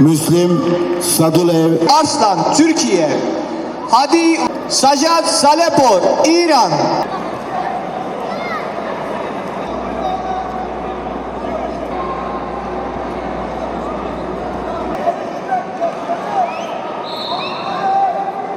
Müslim Sadulev Arslan Türkiye. Hadi Sajat Salepor İran.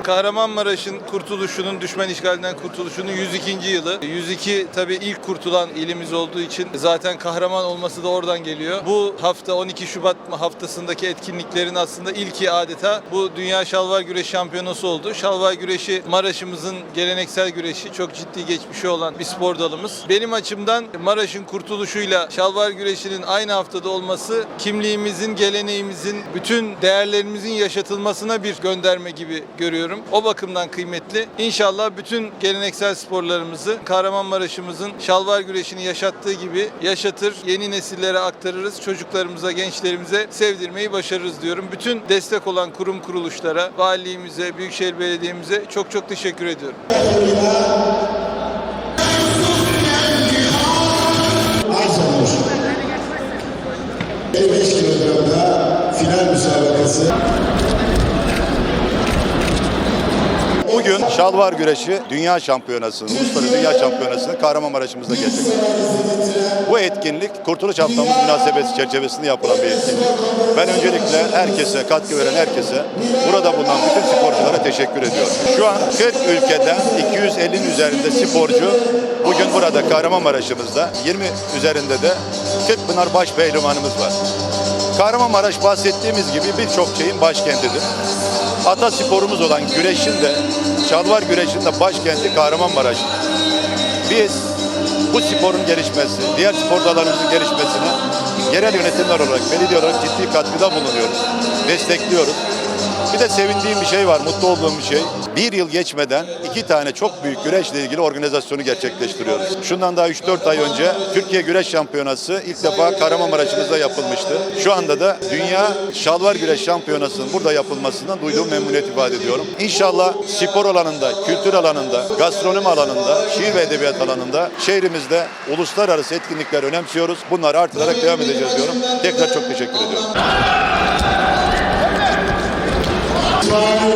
Kahramanmaraş'ın kurtuluşunun, düşman işgalinden kurtuluşunun 102. yılı. 102 tabii ilk kurtulan ilimiz olduğu için zaten kahraman olması da oradan geliyor. Bu hafta 12 Şubat haftasındaki etkinliklerin aslında ilki adeta bu Dünya Şalvar Güreşi Şampiyonası oldu. Şalvar Güreşi Maraş'ımızın geleneksel güreşi çok ciddi geçmişi olan bir spor dalımız. Benim açımdan Maraş'ın kurtuluşuyla Şalvar Güreşi'nin aynı haftada olması kimliğimizin, geleneğimizin, bütün değerlerimizin yaşatılmasına bir gönderme gibi görüyorum. O bakımdan kıymetli. İnşallah bütün geleneksel sporlarımızı Kahramanmaraş'ımızın şalvar güreşini yaşattığı gibi yaşatır, yeni nesillere aktarırız, çocuklarımıza, gençlerimize sevdirmeyi başarırız diyorum. Bütün destek olan kurum kuruluşlara, valiliğimize, Büyükşehir Belediye'mize çok çok teşekkür ediyorum. Bugün şalvar güreşi dünya şampiyonasını, uluslararası dünya şampiyonasını Kahramanmaraş'ımızda gerçekleştirdik. Bu etkinlik Kurtuluş Haftamız münasebesi çerçevesinde yapılan bir etkinlik. Ben öncelikle herkese, katkı veren herkese, burada bulunan bütün sporculara teşekkür ediyorum. Şu an 40 ülkeden 250'nin üzerinde sporcu bugün burada Kahramanmaraş'ımızda, 20 üzerinde de Kırkpınar baş pehlivanımız var. Kahramanmaraş bahsettiğimiz gibi birçok şeyin başkentidir. Ata sporumuz olan güreşin de, şalvar güreşin de başkenti Kahramanmaraş. Biz bu sporun gelişmesi, diğer spor dallarımızın gelişmesine yerel yönetimler olarak, belediye olarak ciddi katkıda bulunuyoruz, destekliyoruz. Bir de sevindiğim bir şey var, mutlu olduğum bir şey. Bir yıl geçmeden iki tane çok büyük güreşle ilgili organizasyonu gerçekleştiriyoruz. Şundan daha 3-4 ay önce Türkiye Güreş Şampiyonası ilk defa Kahramanmaraş'ımızda yapılmıştı. Şu anda da Dünya Şalvar Güreş Şampiyonası'nın burada yapılmasından duyduğum memnuniyet ifade ediyorum. İnşallah spor alanında, kültür alanında, gastronomi alanında, şiir ve edebiyat alanında şehrimizde uluslararası etkinlikler önemsiyoruz. Bunları artırarak devam edeceğiz diyorum. Tekrar çok teşekkür ediyorum. Geleneksel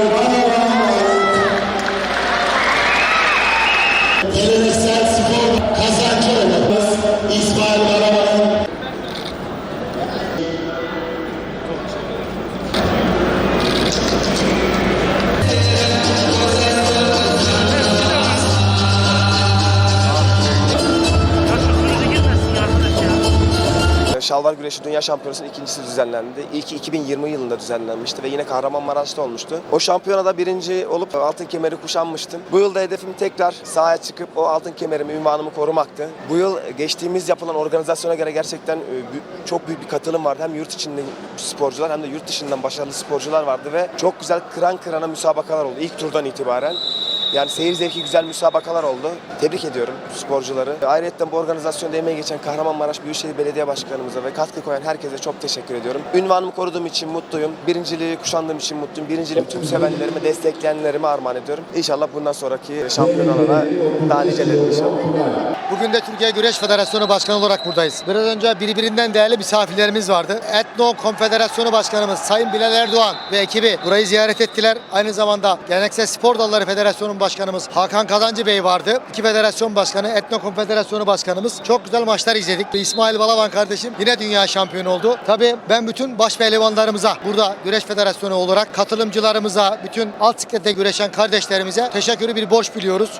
spor Şalvar Güreşi Dünya Şampiyonası'nın ikincisi düzenlendi. İlki 2020 yılında düzenlenmişti ve yine Kahramanmaraş'ta olmuştu. O şampiyonada birinci olup altın kemeri kuşanmıştım. Bu yılda hedefim tekrar sahaya çıkıp o altın kemerimi, ünvanımı korumaktı. Bu yıl geçtiğimiz yapılan organizasyona göre gerçekten e, çok büyük bir katılım vardı. Hem yurt içinde sporcular hem de yurt dışından başarılı sporcular vardı ve çok güzel kıran kırana müsabakalar oldu ilk turdan itibaren. Yani seyir zevki güzel müsabakalar oldu. Tebrik ediyorum sporcuları. Ayrıca bu organizasyonda emeği geçen Kahramanmaraş Büyükşehir Belediye Başkanımıza ve katkı koyan herkese çok teşekkür ediyorum. Ünvanımı koruduğum için mutluyum. Birinciliği kuşandığım için mutluyum. Birinciliği tüm sevenlerime, destekleyenlerime armağan ediyorum. İnşallah bundan sonraki şampiyonalara daha niceleri inşallah. Bugün de Türkiye Güreş Federasyonu Başkanı olarak buradayız. Biraz önce birbirinden değerli misafirlerimiz vardı. Etno Konfederasyonu Başkanımız Sayın Bilal Erdoğan ve ekibi burayı ziyaret ettiler. Aynı zamanda Geleneksel Spor Dalları Federasyonu Başkanımız Hakan Kazancı Bey vardı. İki federasyon başkanı, Etno Konfederasyonu Başkanımız. Çok güzel maçlar izledik. İsmail Balaban kardeşim yine dünya şampiyonu oldu. Tabii ben bütün baş pehlivanlarımıza, burada Güreş Federasyonu olarak katılımcılarımıza, bütün alt siklette güreşen kardeşlerimize teşekkürü bir borç biliyoruz.